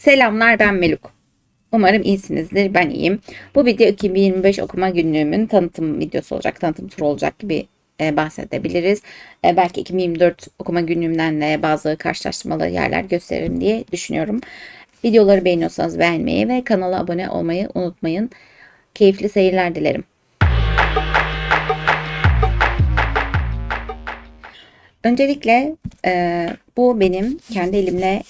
Selamlar ben Meluk. Umarım iyisinizdir. Ben iyiyim. Bu video 2025 okuma günlüğümün tanıtım videosu olacak. Tanıtım turu olacak gibi e, bahsedebiliriz. E, belki 2024 okuma günlüğümden de bazı karşılaştırmalı yerler gösteririm diye düşünüyorum. Videoları beğeniyorsanız beğenmeyi ve kanala abone olmayı unutmayın. Keyifli seyirler dilerim. Öncelikle e, bu benim kendi elimle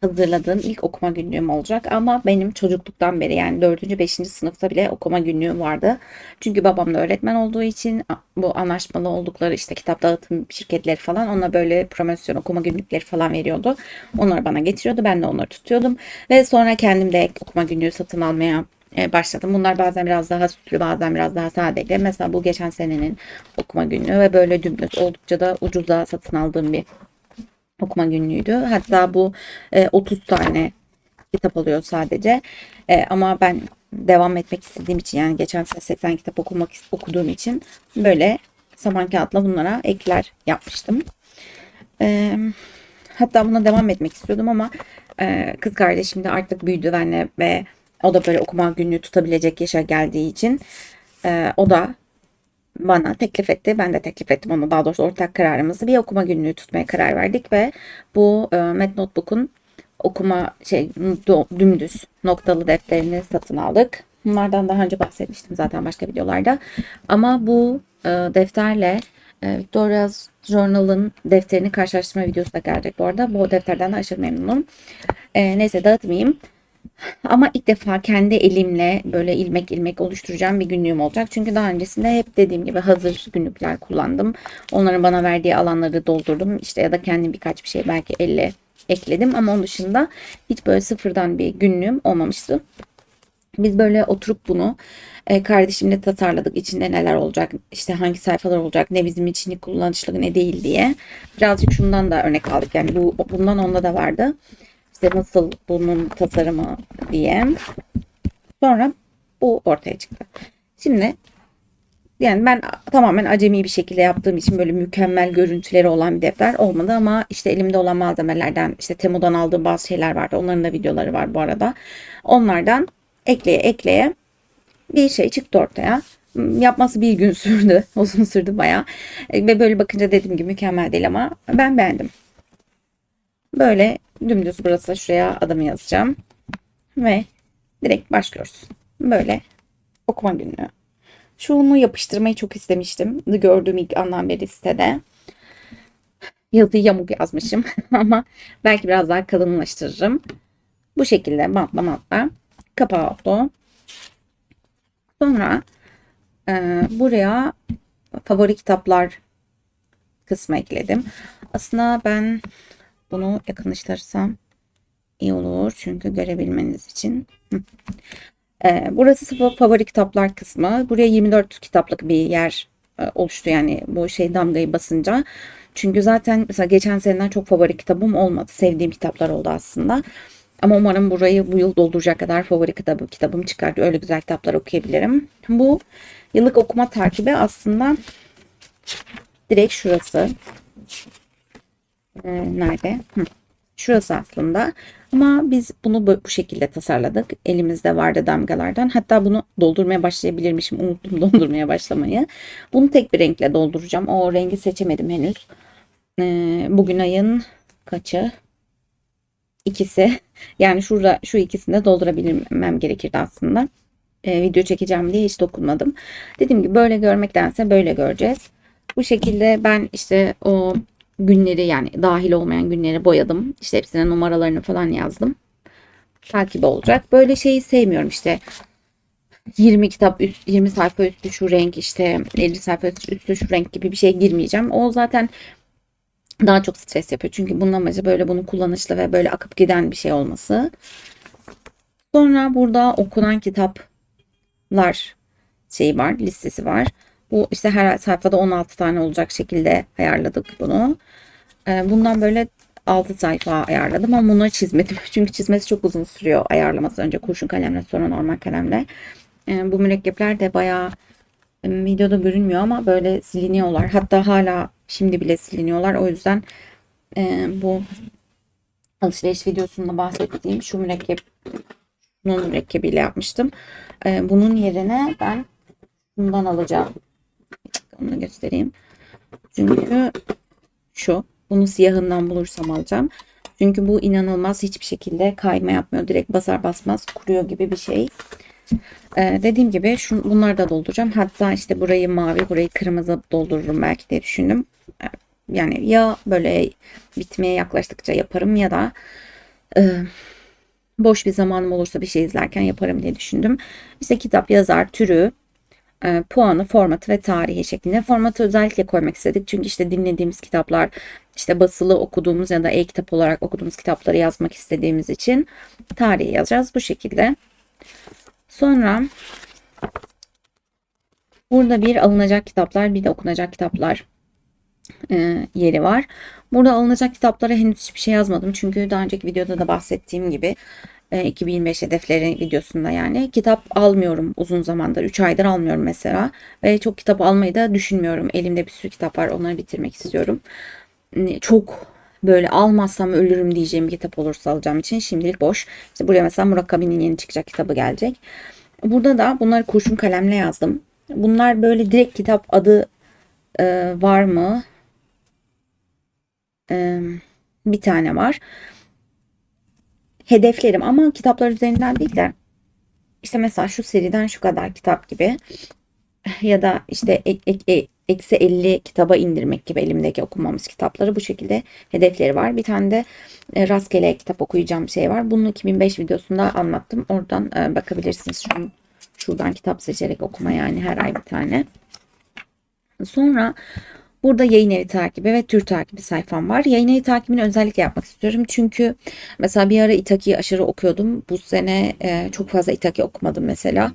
hazırladığım ilk okuma günlüğüm olacak. Ama benim çocukluktan beri yani 4. 5. sınıfta bile okuma günlüğüm vardı. Çünkü babam da öğretmen olduğu için bu anlaşmalı oldukları işte kitap dağıtım şirketleri falan ona böyle promosyon okuma günlükleri falan veriyordu. Onları bana getiriyordu. Ben de onları tutuyordum. Ve sonra kendim de okuma günlüğü satın almaya e, başladım. Bunlar bazen biraz daha süslü bazen biraz daha sadeydi. Mesela bu geçen senenin okuma günlüğü ve böyle dümdüz oldukça da ucuza satın aldığım bir okuma günlüğüydü. Hatta bu e, 30 tane kitap oluyor sadece. E, ama ben devam etmek istediğim için yani geçen sene 80 kitap okumak okuduğum için böyle saman kağıtla bunlara ekler yapmıştım. E, hatta buna devam etmek istiyordum ama e, kız kardeşim de artık büyüdü benle ve o da böyle okuma günlüğü tutabilecek yaşa geldiği için e, o da bana teklif etti. Ben de teklif ettim ona. Daha doğrusu ortak kararımızı bir okuma günlüğü tutmaya karar verdik ve bu e, Met Notebook'un okuma şey dümdüz noktalı defterini satın aldık. Bunlardan daha önce bahsetmiştim zaten başka videolarda. Ama bu e, defterle e, Victoria's Journal'ın defterini karşılaştırma videosu da gelecek bu arada. Bu defterden de aşırı memnunum. E, neyse dağıtmayayım. Ama ilk defa kendi elimle böyle ilmek ilmek oluşturacağım bir günlüğüm olacak. Çünkü daha öncesinde hep dediğim gibi hazır günlükler kullandım. Onların bana verdiği alanları doldurdum. İşte ya da kendim birkaç bir şey belki elle ekledim. Ama onun dışında hiç böyle sıfırdan bir günlüğüm olmamıştı. Biz böyle oturup bunu e, kardeşimle tasarladık. İçinde neler olacak, işte hangi sayfalar olacak, ne bizim için kullanışlı ne değil diye. Birazcık şundan da örnek aldık. Yani bu bundan onda da vardı işte nasıl bunun tasarımı diye. Sonra bu ortaya çıktı. Şimdi yani ben tamamen acemi bir şekilde yaptığım için böyle mükemmel görüntüleri olan bir defter olmadı ama işte elimde olan malzemelerden işte Temu'dan aldığım bazı şeyler vardı. Onların da videoları var bu arada. Onlardan ekleye ekleye bir şey çıktı ortaya. Yapması bir gün sürdü. Uzun sürdü bayağı. Ve böyle bakınca dediğim gibi mükemmel değil ama ben beğendim. Böyle dümdüz burası şuraya adımı yazacağım. Ve direkt başlıyoruz. Böyle okuma günlüğü. Şunu yapıştırmayı çok istemiştim. Gördüğüm ilk andan beri sitede. Yazıyı yamuk yazmışım ama belki biraz daha kalınlaştırırım. Bu şekilde bantla bantla kapağı oldu. Sonra e, buraya favori kitaplar kısmı ekledim. Aslında ben bunu yakınlaştırırsam iyi olur. Çünkü görebilmeniz için. Ee, burası favori kitaplar kısmı. Buraya 24 kitaplık bir yer e, oluştu yani bu şey damgayı basınca. Çünkü zaten mesela geçen seneden çok favori kitabım olmadı. Sevdiğim kitaplar oldu aslında. Ama umarım burayı bu yıl dolduracak kadar favori kitabı, kitabım çıkar. Öyle güzel kitaplar okuyabilirim. Bu yıllık okuma takibi aslında direkt şurası. Ee, nerede? Hı. Şurası aslında. Ama biz bunu bu şekilde tasarladık. Elimizde vardı damgalardan. Hatta bunu doldurmaya başlayabilirmişim. Unuttum doldurmaya başlamayı. Bunu tek bir renkle dolduracağım. O rengi seçemedim henüz. Ee, bugün ayın kaçı? İkisi. Yani şurada şu ikisini de doldurabilmem gerekirdi aslında. Ee, video çekeceğim diye hiç dokunmadım. Dediğim gibi böyle görmektense böyle göreceğiz. Bu şekilde ben işte o günleri yani dahil olmayan günleri boyadım. İşte hepsine numaralarını falan yazdım. Takip olacak. Böyle şeyi sevmiyorum işte 20 kitap üst, 20 sayfa üstü şu renk işte 50 sayfa üstü şu renk gibi bir şey girmeyeceğim. O zaten daha çok stres yapıyor. Çünkü bunun amacı böyle bunun kullanışlı ve böyle akıp giden bir şey olması. Sonra burada okunan kitaplar şeyi var, listesi var. Bu işte her sayfada 16 tane olacak şekilde ayarladık bunu. Ee, bundan böyle 6 sayfa ayarladım ama bunları çizmedim. Çünkü çizmesi çok uzun sürüyor ayarlaması. Önce kurşun kalemle sonra normal kalemle. Ee, bu mürekkepler de bayağı videoda görünmüyor ama böyle siliniyorlar. Hatta hala şimdi bile siliniyorlar. O yüzden e, bu alışveriş videosunda bahsettiğim şu mürekkep bunun mürekkebiyle yapmıştım. Ee, bunun yerine ben bundan alacağım. Onu göstereyim. Çünkü şu. Bunu siyahından bulursam alacağım. Çünkü bu inanılmaz hiçbir şekilde kayma yapmıyor. Direkt basar basmaz kuruyor gibi bir şey. Ee, dediğim gibi şun, bunları da dolduracağım. Hatta işte burayı mavi, burayı kırmızı doldururum belki diye düşündüm. Ee, Yani ya böyle bitmeye yaklaştıkça yaparım ya da e, boş bir zamanım olursa bir şey izlerken yaparım diye düşündüm. İşte kitap, yazar, türü, e, puanı, formatı ve tarihi şeklinde. Formatı özellikle koymak istedik. Çünkü işte dinlediğimiz kitaplar, işte basılı okuduğumuz ya da e-kitap olarak okuduğumuz kitapları yazmak istediğimiz için tarihi yazacağız bu şekilde. Sonra burada bir alınacak kitaplar, bir de okunacak kitaplar e, yeri var. Burada alınacak kitaplara henüz hiçbir şey yazmadım. Çünkü daha önceki videoda da bahsettiğim gibi e, 2025 hedefleri videosunda yani kitap almıyorum uzun zamandır. 3 aydır almıyorum mesela. Ve çok kitap almayı da düşünmüyorum. Elimde bir sürü kitap var. Onları bitirmek istiyorum. Çok böyle almazsam ölürüm diyeceğim bir kitap olursa alacağım için şimdilik boş. İşte buraya mesela Murakami'nin yeni çıkacak kitabı gelecek. Burada da bunları kurşun kalemle yazdım. Bunlar böyle direkt kitap adı e, var mı? E, bir tane var. Hedeflerim ama kitaplar üzerinden değil de işte mesela şu seriden şu kadar kitap gibi ya da işte ek, ek, e- eksi 50 kitaba indirmek gibi elimdeki okumamız kitapları bu şekilde hedefleri var. Bir tane de e, rastgele kitap okuyacağım şey var. Bunu 2005 videosunda anlattım. Oradan e, bakabilirsiniz. Şu, şuradan kitap seçerek okuma yani her ay bir tane. Sonra burada yayın evi takibi ve tür takibi sayfam var. Yayın evi takibini özellikle yapmak istiyorum. Çünkü mesela bir ara Itaki'yi aşırı okuyordum. Bu sene e, çok fazla Itaki okumadım mesela.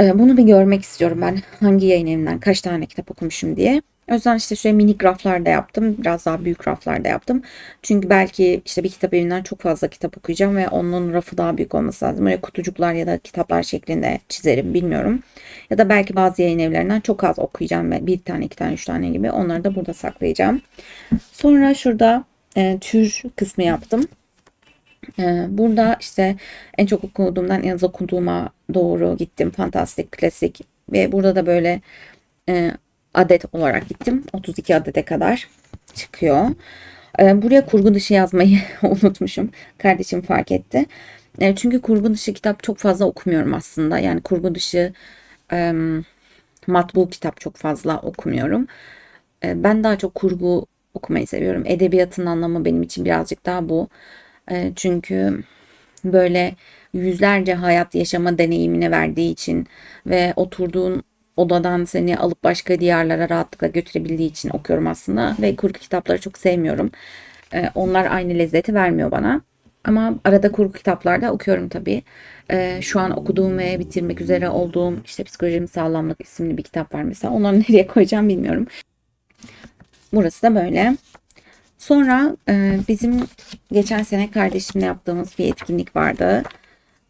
E, bunu bir görmek istiyorum ben. Hangi yayın evinden kaç tane kitap okumuşum diye. O yüzden işte şöyle minik raflar da yaptım. Biraz daha büyük raflar da yaptım. Çünkü belki işte bir kitap evinden çok fazla kitap okuyacağım ve onun rafı daha büyük olması lazım. Böyle kutucuklar ya da kitaplar şeklinde çizerim bilmiyorum. Ya da belki bazı yayın evlerinden çok az okuyacağım ve bir tane, iki tane, üç tane gibi onları da burada saklayacağım. Sonra şurada e, tür kısmı yaptım. Ee, Burada işte en çok okuduğumdan en az okuduğuma doğru gittim. Fantastik, klasik ve burada da böyle e, adet olarak gittim. 32 adete kadar çıkıyor. Ee, Buraya kurgu dışı yazmayı unutmuşum. Kardeşim fark etti. E, Çünkü kurgu dışı kitap çok fazla okumuyorum aslında. Yani kurgu dışı em, matbul kitap çok fazla okumuyorum. E, Ben daha çok kurgu okumayı seviyorum. Edebiyatın anlamı benim için birazcık daha bu. Çünkü böyle yüzlerce hayat yaşama deneyimini verdiği için ve oturduğun odadan seni alıp başka diyarlara rahatlıkla götürebildiği için okuyorum aslında ve kurgu kitapları çok sevmiyorum. E, Onlar aynı lezzeti vermiyor bana. Ama arada kurgu kitaplarda okuyorum tabii. E, şu an okuduğum ve bitirmek üzere olduğum işte Psikolojim Sağlamlık isimli bir kitap var mesela. Onları nereye koyacağım bilmiyorum. Burası da böyle. Sonra e, bizim geçen sene kardeşimle yaptığımız bir etkinlik vardı.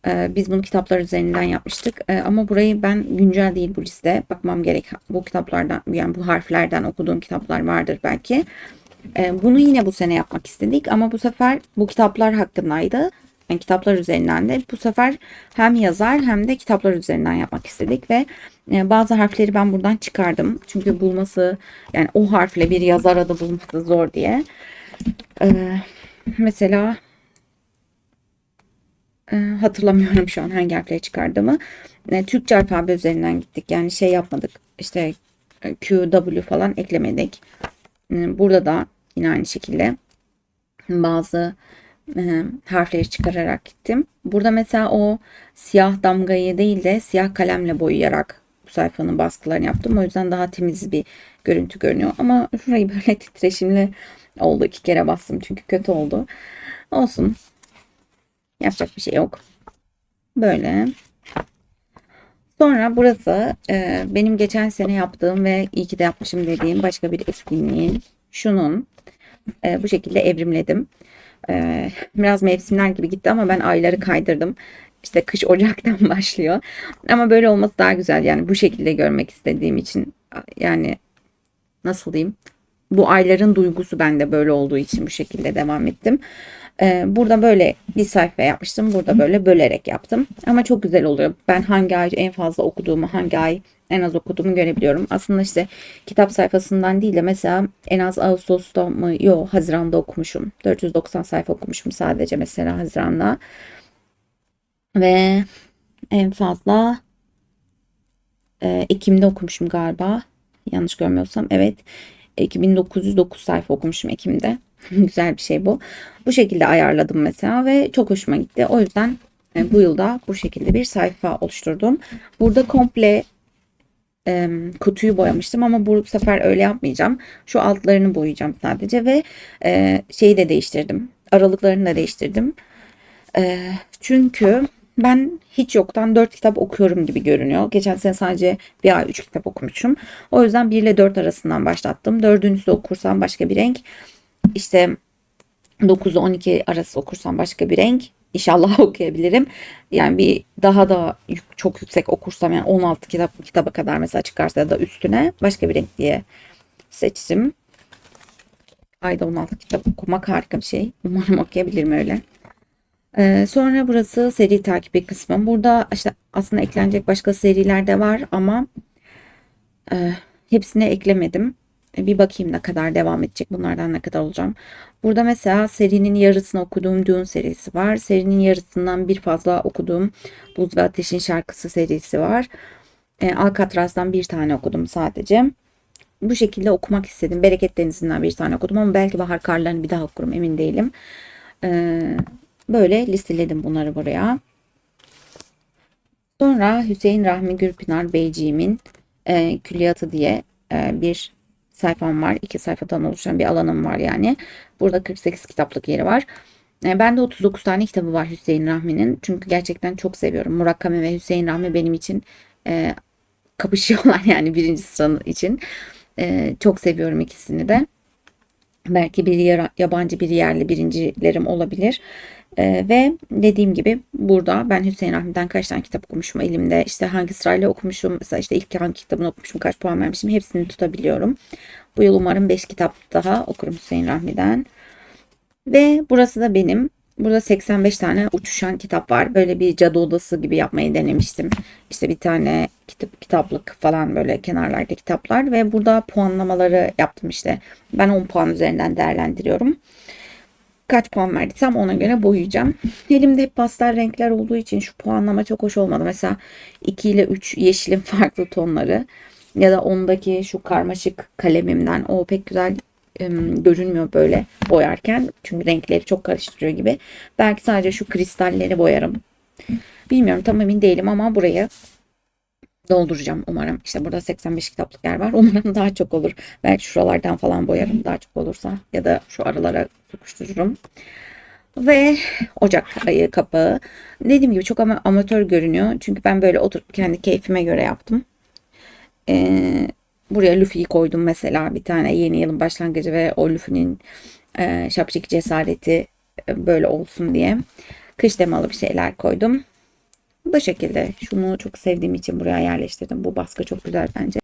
E, biz bunu kitaplar üzerinden yapmıştık. E, ama burayı ben güncel değil bu liste. Bakmam gerek. Bu kitaplardan yani bu harflerden okuduğum kitaplar vardır belki. E, bunu yine bu sene yapmak istedik ama bu sefer bu kitaplar hakkındaydı. Yani kitaplar üzerinden de bu sefer hem yazar hem de kitaplar üzerinden yapmak istedik ve e, bazı harfleri ben buradan çıkardım. Çünkü bulması yani o harfle bir yazar adı bulması zor diye. E, mesela e, hatırlamıyorum şu an hangi harfleri çıkardığımı. E, Türkçe alfabe üzerinden gittik. Yani şey yapmadık. İşte e, Q, W falan eklemedik. E, Burada da yine aynı şekilde bazı e, harfleri çıkararak gittim. Burada mesela o siyah damgayı değil de siyah kalemle boyayarak bu sayfanın baskılarını yaptım. O yüzden daha temiz bir görüntü görünüyor. Ama şurayı böyle titreşimli oldu. iki kere bastım çünkü kötü oldu. Olsun. Yapacak bir şey yok. Böyle. Sonra burası e, benim geçen sene yaptığım ve iyi ki de yapmışım dediğim başka bir etkinliğin şunun e, bu şekilde evrimledim. E, biraz mevsimler gibi gitti ama ben ayları kaydırdım. İşte kış Ocak'tan başlıyor. Ama böyle olması daha güzel. Yani bu şekilde görmek istediğim için yani nasıl diyeyim? Bu ayların duygusu bende böyle olduğu için bu şekilde devam ettim. Ee, burada böyle bir sayfa yapmıştım. Burada böyle bölerek yaptım. Ama çok güzel oluyor. Ben hangi ay en fazla okuduğumu, hangi ay en az okuduğumu görebiliyorum. Aslında işte kitap sayfasından değil de mesela en az Ağustos'ta mı? Yok Haziran'da okumuşum. 490 sayfa okumuşum sadece mesela Haziran'da. Ve en fazla e, Ekim'de okumuşum galiba. Yanlış görmüyorsam. Evet. 2909 sayfa okumuşum Ekim'de. Güzel bir şey bu. Bu şekilde ayarladım mesela ve çok hoşuma gitti. O yüzden e, bu yılda bu şekilde bir sayfa oluşturdum. Burada komple e, kutuyu boyamıştım ama bu sefer öyle yapmayacağım. Şu altlarını boyayacağım sadece ve e, şeyi de değiştirdim. Aralıklarını da değiştirdim. E, çünkü ben hiç yoktan 4 kitap okuyorum gibi görünüyor. Geçen sene sadece bir ay 3 kitap okumuşum. O yüzden 1 ile 4 arasından başlattım. Dördüncüsü okursam başka bir renk. İşte 9 12 arası okursam başka bir renk. İnşallah okuyabilirim. Yani bir daha da yük- çok yüksek okursam yani 16 kitap kitaba kadar mesela çıkarsa ya da üstüne başka bir renk diye seçtim. Ayda 16 kitap okumak harika bir şey. Umarım okuyabilirim öyle. Ee, sonra burası seri takibi kısmı. Burada işte aslında eklenecek başka seriler de var ama e, hepsine eklemedim. E, Bir bakayım ne kadar devam edecek bunlardan ne kadar olacağım. Burada mesela serinin yarısını okuduğum Dune serisi var. Serinin yarısından bir fazla okuduğum Buz ve Ateşin Şarkısı serisi var. E, Alcatraz'dan bir tane okudum sadece. Bu şekilde okumak istedim. Bereket Denizi'nden bir tane okudum ama belki Bahar Karları'nı bir daha okurum emin değilim. Ee, böyle listeledim bunları buraya. Sonra Hüseyin Rahmi Gürpınar Beyciğim'in e, Külliyatı diye e, bir sayfam var. İki sayfadan oluşan bir alanım var yani. Burada 48 kitaplık yeri var. E, bende 39 tane kitabı var Hüseyin Rahmi'nin. Çünkü gerçekten çok seviyorum. Murakami ve Hüseyin Rahmi benim için e, kapışıyorlar yani birinci sıranın için. E, çok seviyorum ikisini de. Belki biri yabancı biri yerli birincilerim olabilir. Ee, ve dediğim gibi burada ben Hüseyin Rahmi'den kaç tane kitap okumuşum elimde. işte hangi sırayla okumuşum. Mesela işte ilk hangi kitabını okumuşum. Kaç puan vermişim. Hepsini tutabiliyorum. Bu yıl umarım 5 kitap daha okurum Hüseyin Rahmi'den. Ve burası da benim. Burada 85 tane uçuşan kitap var. Böyle bir cadı odası gibi yapmayı denemiştim. İşte bir tane kitap kitaplık falan böyle kenarlarda kitaplar ve burada puanlamaları yaptım işte. Ben 10 puan üzerinden değerlendiriyorum. Kaç puan verdiysem ona göre boyayacağım. Elimde hep pastel renkler olduğu için şu puanlama çok hoş olmadı. Mesela 2 ile 3 yeşilin farklı tonları ya da ondaki şu karmaşık kalemimden o pek güzel em, görünmüyor böyle boyarken. Çünkü renkleri çok karıştırıyor gibi. Belki sadece şu kristalleri boyarım. Bilmiyorum tam emin değilim ama burayı dolduracağım umarım. İşte burada 85 kitaplık yer var. Umarım daha çok olur. Belki şuralardan falan boyarım daha çok olursa. Ya da şu aralara sıkıştırırım. Ve Ocak ayı kapağı. Dediğim gibi çok ama amatör görünüyor. Çünkü ben böyle oturup kendi keyfime göre yaptım. Ee, buraya Luffy'yi koydum mesela bir tane yeni yılın başlangıcı ve o Luffy'nin e, şapşik cesareti e, böyle olsun diye. Kış temalı bir şeyler koydum. Bu şekilde şunu çok sevdiğim için buraya yerleştirdim. Bu baskı çok güzel bence.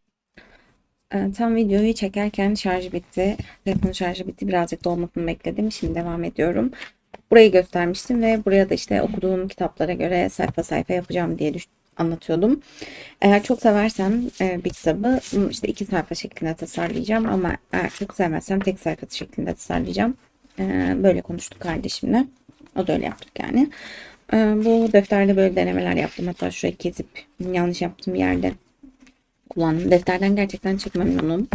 Ee, Tam videoyu çekerken şarjı bitti. Telefonun şarjı bitti. Birazcık dolmasını bekledim. Şimdi devam ediyorum. Burayı göstermiştim ve buraya da işte okuduğum kitaplara göre sayfa sayfa yapacağım diye anlatıyordum. Eğer çok seversem e, bir kitabı işte iki sayfa şeklinde tasarlayacağım ama eğer çok sevmezsem tek sayfa şeklinde tasarlayacağım. Ee, Böyle konuştuk kardeşimle. O da öyle yaptık yani. Ee, Bu defterde böyle denemeler yaptım. Hatta şurayı kesip yanlış yaptığım yerde kullandım. Defterden gerçekten çok memnunum.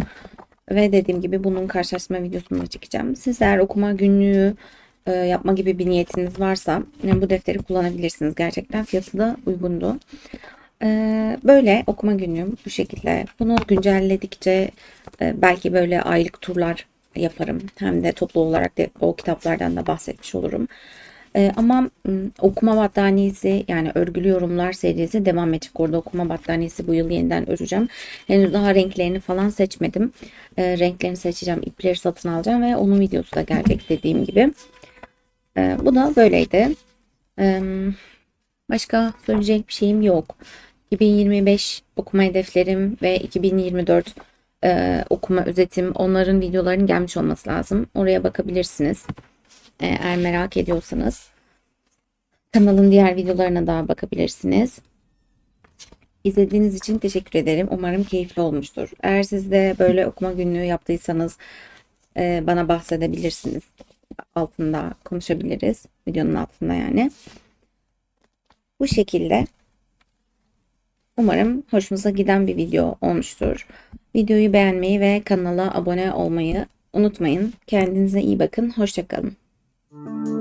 Ve dediğim gibi bunun karşılaştırma videosunu da çekeceğim. Siz eğer okuma günlüğü e, yapma gibi bir niyetiniz varsa e, bu defteri kullanabilirsiniz. Gerçekten fiyatı da uygundu. E, Böyle okuma günlüğüm bu şekilde. Bunu güncelledikçe belki böyle aylık turlar yaparım. Hem de toplu olarak da o kitaplardan da bahsetmiş olurum. Ee, ama okuma battaniyesi yani örgülü yorumlar serisi devam edecek. Orada okuma battaniyesi bu yıl yeniden öreceğim. Henüz daha renklerini falan seçmedim. Ee, renklerini seçeceğim. ipleri satın alacağım ve onun videosu da gelecek dediğim gibi. Ee, bu da böyleydi. Ee, başka söyleyecek bir şeyim yok. 2025 okuma hedeflerim ve 2024 e, okuma özetim onların videolarının gelmiş olması lazım. Oraya bakabilirsiniz. Ee, Eğer merak ediyorsanız kanalın diğer videolarına da bakabilirsiniz. İzlediğiniz için teşekkür ederim. Umarım keyifli olmuştur. Eğer siz de böyle okuma günlüğü yaptıysanız e, bana bahsedebilirsiniz. Altında konuşabiliriz. Videonun altında yani. Bu şekilde umarım hoşunuza giden bir video olmuştur. Videoyu beğenmeyi ve kanala abone olmayı unutmayın. Kendinize iyi bakın. Hoşçakalın. Mm-hmm.